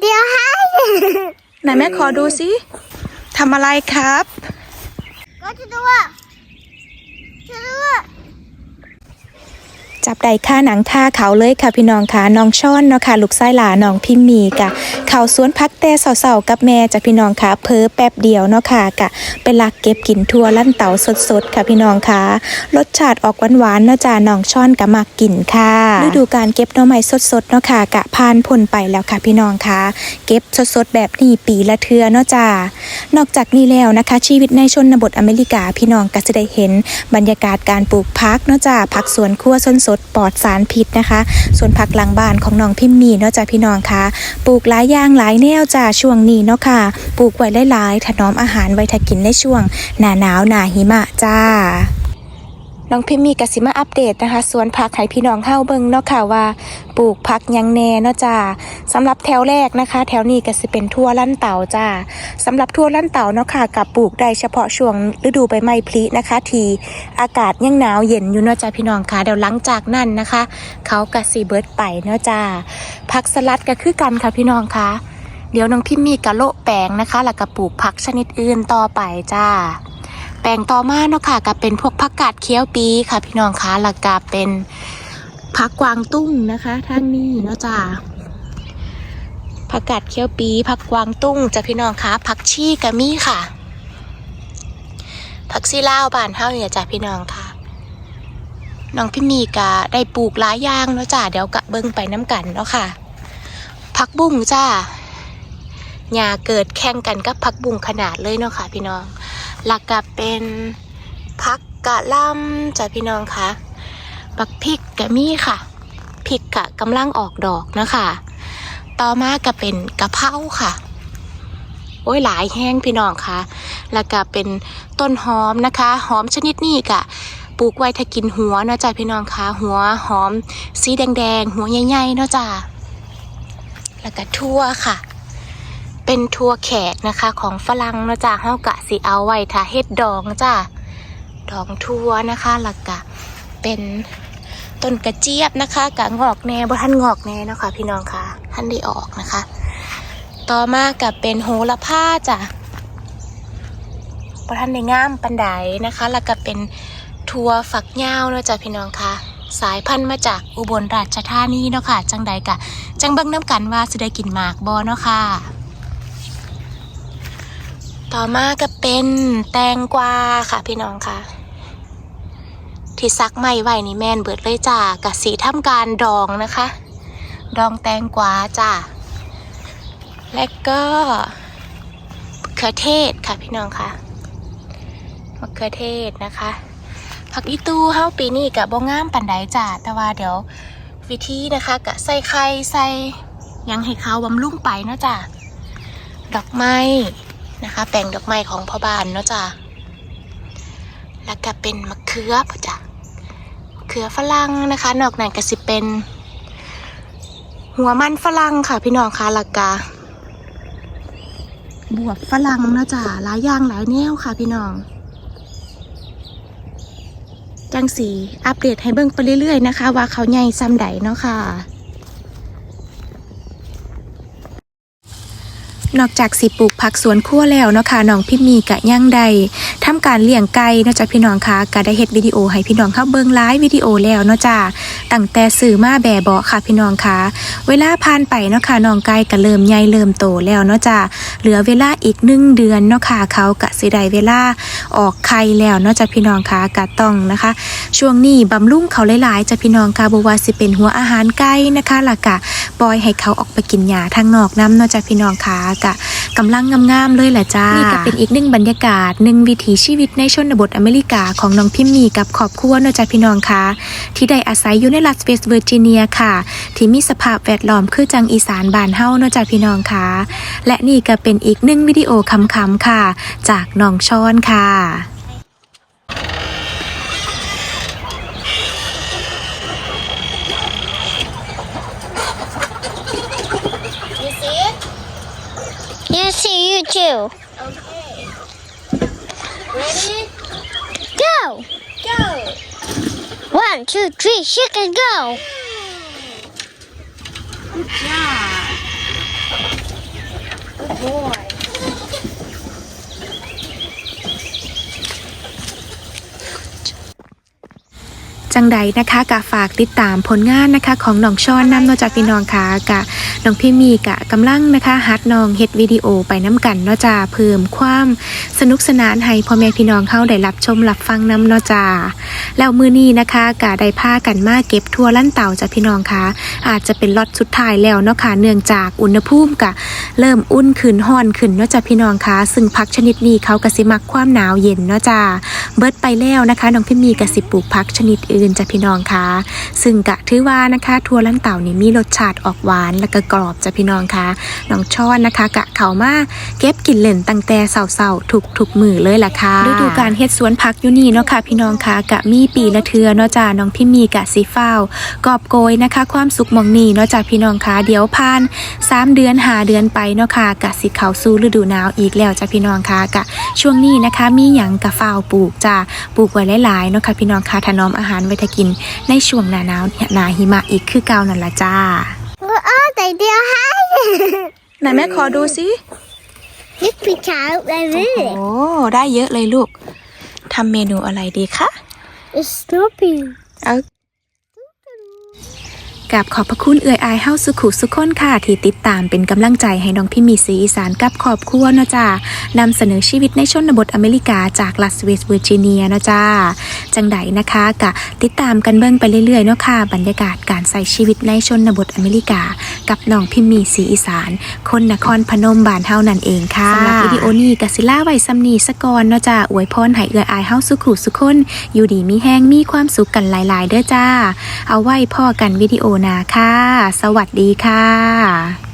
เดียวให้ไหนแม่ขอดูสิทำอะไรครับ ก็จะดูว่าจะดูว่า จับได้ค่าหนังค่าเขาเลยค่ะพี่น้องค่ะน้องช่อนเนาะค่ะลูกไส้หลาน้องพิมมีกะเขาสวนพักแต่เสาๆกับแม่จ้ะพี่น้องค่ะเพอแป๊บเดียวเนาะค่ะกะไปลักเก็บกินทั่วลั่นเต่าสดๆค่ะพี่น้องค่ะรสชาติออกหวานๆเนาะจ้าน้องช่อนกะมักกินค่ะฤดูการเก็บหน่อไม้สดๆเนาะค่ะกะผ่านพ้นไปแล้วค่ะพี่น้องค่ะ เก็บสดๆแบบนี้ปีละเทือเนาะจ้านอกจากนี้แล้วนะคะ ชีวิตในชนบทอเมริกาพี่น้องก็จะได้เห็นบรรยากาศการปลูกพักเนาะจ้าผักสวนครัวส้นสดปลอดสารพิษนะคะ ส่วนผักหลังบ้านของน้องพิมมีเนาะจ้ะพี่น้องค่ะปลูกหลายอย่างหลายแนวจ้าช่วงนี้เนาะค่ะ ปลูกไว้หลายๆถนอมอาหารไว้ถ้ากินในช่วง หน้าหนาวหน้าหิมะจ้า น้องพิมมีกสิมาอัปเดตนะคะสวนผักให้พี่น้องเฮาเบิงเนาะค่ะว่า ปลูกผักยังแน่เนาะจ้าสำหรับแถวแรกนะคะ แถวนี้ก็สิเป็นทั่วลั่นเต่าจ้าสำหรับทั่วลั่นเต่าเนาะค่ะกับปลูกได้เฉพาะช่วงฤดูใบไม้ผลินะคะ ทีอากาศยังหนาวเย็นอยู่เนาะจ้าพี่น้องค่ะเดี๋ยวหลังจากนั้นนะคะ เขาก็สิเบิดไปเนาะจ้าผักสลัดก็คือกันค่ะพี่น้องค่ะเดี๋ยวน้องพิมมีกะโละแปลงนะคะแล้วก็ปลูกผักชนิดอื่นต่อไปจ้า แปลงต่อมาเนาะค่ะก็เป็นพวกผักกาดเคี้ยวปีค่ะ พี่น้องคะแล้วก็เป็นผักกวางตุ้งนะคะทางนี้เนาะจ้าผักกาดเคี้ยวปีผักกวางตุ้งจ้ะพี่น้องคะผักชีกะมี่ค่ะผักซีลาวบ้านเฮาเนี่ยจ้ะพี่น้องค่ะน้องพี่มีกะได้ปลูกหลายอย่างเนาะจ้าเดี๋ยวกะเบิ่งไปน้ำกันเนาะค่ะผักบุ้งจ้าหญ้าเกิดแข่งกันกับผักบุ้งขนาดเลยเนาะค่ะ พี่น้อง หลักกับเป็นพักกะล่ำจ้ะพี่น้องคะบักพริกกะมี่ค่ะพริกกะกำลังออกดอกนะคะ ต่อมาก็เป็นกะเพราค่ะ โอ้ยหลายแห้งพี่น้องคะแล้วก็เป็นต้นหอมนะคะ หอมชนิดนี้กะปลูกไว้ถ้ากินหัวเนาะจ้ะพี่น้องคะหัวหอมสีแดงๆหัวใหญ่ๆเนาะจ้ะแล้วก็ทั่วค่ะ เป็นทัวแขกนะคะ ของฝรั่งนะจ้ะเฮากะสิเอาไว้ถ้าเฮ็ดดองจ้ะดองทัวนะคะแล้วก็เป็นต้นกระเจี๊ยบนะคะกะงอกแน่บ่ทันงอกแน่เนาะค่ะพี่น้องค่ะท่านได้ออกนะคะ ต่อมากับเป็นโหระพาจ้ะบ่ทันได้งามปันไดนะคะแล้วก็เป็นทัวฝักยาวนะจ้ะพี่น้องค่ะสายพันธุ์มาจากอุบลราชธานีเนาะค่ะ จังใดกะ จังเบิ่งน้ำกันว่าสิได้กินหมากบ่เนาะค่ะ ต่อมาก็เป็นแตงกวาค่ะพี่น้องค่ะ ที่ซักไม่ไหวนี่แม่นเบิดเลยจ้ากับสีทำการดองนะคะ ดองแตงกวาจ้าและก็มะเขือเทศค่ะพี่น้องค่ะมะเขือเทศนะคะ ผักอีตูเฮาปีนี้กับบ่งามปันไดจ้าแต่ว่าเดี๋ยววิธีนะคะกะใส่ไข่ใส่ยังให้เขาบำรุงไปเนาะจ้าดอกไม้ นะคะ แปลงดอกไม้ของพ่อบ้านเนาะจ้ะแล้วก็เป็นมะเขือพ่อจ้ะมะเขือฝรั่งนะคะ นอกนั้นก็สิเป็น หัวมันฝรั่งค่ะ พี่น้องค่ะแล้วก็บวบฝรั่งเนาะจ้ะหลายอย่างหลายแนวค่ะพี่น้องจังสีอัปเดตให้เบิ่งไปเรื่อยๆนะคะ ว่าเขาใหญ่ซ้ำใดเนาะค่ะ นอกจากสิปลูกผักสวนครัวแล้วเนาะค่ะน้องพิมมีกะย่างใดทำการเลี้ยงไก่เนาะจ้ะพี่น้องค่ะก็ได้เฮ็ดวิดีโอให้พี่น้องเข้าเบิ่งไลฟ์วิดีโอแล้วเนาะจ้ะ ตั้งแต่สื่อมาแบเบาะค่ะพี่น้องคะเวลาผ่านไปเนาะค่ะน้องไก่ก็เริ่มใหญ่เริ่มโตแล้วเนาะจ้ะเหลือเวลาอีกหนึ่งเดือนเนาะค่ะเขาก็สิได้เวลาออกไข่แล้วเนาะจ้ะพี่น้องคะก็ต้องนะคะ ช่วงนี้บำรุงเขาหลายๆจ้ะพี่น้องคะบ่ว่าสิเป็นหัวอาหารไก่นะคะล้วก็ปล่อยให้เขาออกไปกินหญ้าทางนอกน้ำเนาะจ้ะพี่น้องค่ะก็ กำลังงามๆเลยแหละจ้า นี่ก็เป็นอีกหนึ่งบรรยากาศหนึ่งวิถีชีวิตในชนบทอเมริกาของน้องพิมมีกับครอบครัวเนอจ้ะพี่น้องค่ะที่ได้อาศัยอยู่ในรัฐเวสต์เวอร์จิเนียค่ะ ที่มีสภาพแวดล้อมคือจังอีสานบานเฮาเนจ้ะพี่น้องค่ะและนี่ก็เป็นอีกหนึ่งวิดีโอคำๆค่ะ จากน้องชอนค่ะ Okay. Ready? Go! Go! One, two, three, shake and go! Good job! Good boy! จังใดนะคะกะฝากติดตามผลงานนะคะของน้องชอนนำเนอกจากพี่น้องค่ะกะน้องพี่มีกะกำลังนะคะฮัดน้องเฮ็ดวิดีโอไปน้ำกันเนาะจ้าเพิ่มความสนุกสนานให้พ่อแม่พี่น้องเข้าได้รับชมรับฟังน้ำเนาะจ้าแล้วมือนี้นะคะกะได้พากันมาเก็บทั่วลั่นเต่าจ้ะพี่น้องค่ะอาจจะเป็นล็อตสุดท้ายแล้วเนาะค่ะเนื่องจากอุณหภูมิกะเริ่มอุ่นขึ้นห้อนขึ้นเนาะจ้ะพี่น้องคะซึ่งพักชนิดนี้เขากะสิมักความหนาวเย็นเนาะจ้าเบิดไปแล้วนะคะน้องพี่มีกะสิปลูกพักชนิดอื่นืนจ้ะพี่น้องคะซึ่งกะถือว่านะคะทัวลันเต่านี่มีรสชาติออกหวานและก็กรอบจ้ะพี่น้องคะน้องช้อนนะคะ กะเขามาเก็บกินเล่นตั้งแต่เสาๆทุกทุกมือเลยล่ะค่ะฤดูการเฮ็ดสวนผักอยู่นี่เนาะค่ะพี่น้องคะกะมีปีละเทือเนาะจ้าน้องพี่มีกะสีฟ้าวกอบโกยนะคะ ความสุขมองนี่เนาะจ้าพี่น้องคะเดี๋ยวผ่านสามเดือนหาเดือนไปเนาะค่ะกะสิเขาสู่ฤดูหนาวอีกแล้วจ้ะพี่น้องค่ะกะช่วงนี้นะคะมีหยังกะฟ้าวปลูกจ้ะปลูกไว้หลายๆเนาะค่ะพี่น้องค่ะถนอมอาหารไว้ถ้ากิน ในช่วงหน้าหนาวเนี่ยหนาหิมะอีกคือเก่านั่นละจ้าอ้อแต่เดียวให้ไหนแม่ขอดูสินี่พี่ชายเลยวิโอ้ได้เยอะเลยลูกทำเมนูอะไรดีคะสโนว์ปี้เอา กับขอบพระคุณเอื่อยอายเฮาสุขุสุขคนค่ะ ที่ติดตามเป็นกำลังใจให้น้องพี่มีสีอีสานกับครอบครัวเนาะจ้านำเสนอชีวิตในชนบทอเมริกาจากลาสเวสเวอร์จิเนียเนาะจ้าจังใดนะคะกะติดตามกันเบิ่งไปเรื่อยๆเนาะค่ะบรรยากาศการใส่ชีวิตในชนบทอเมริกา กับน้องพิมมีสีอีสาน คนนครพนมบานเฮานั่นเองค่ะสำหรับวิดีโอนี้กสิล่าไว้ซ้ำนีสกอนเนาะจ้าอวยพรให้เอื่อยอายเฮาสุขุสุขคน อยู่ดีมีแห้งมีความสุขกันหลาย ๆ เด้อจ้า เอาไว้พ่อกันวิดีโอนาค่ะ สวัสดีค่ะ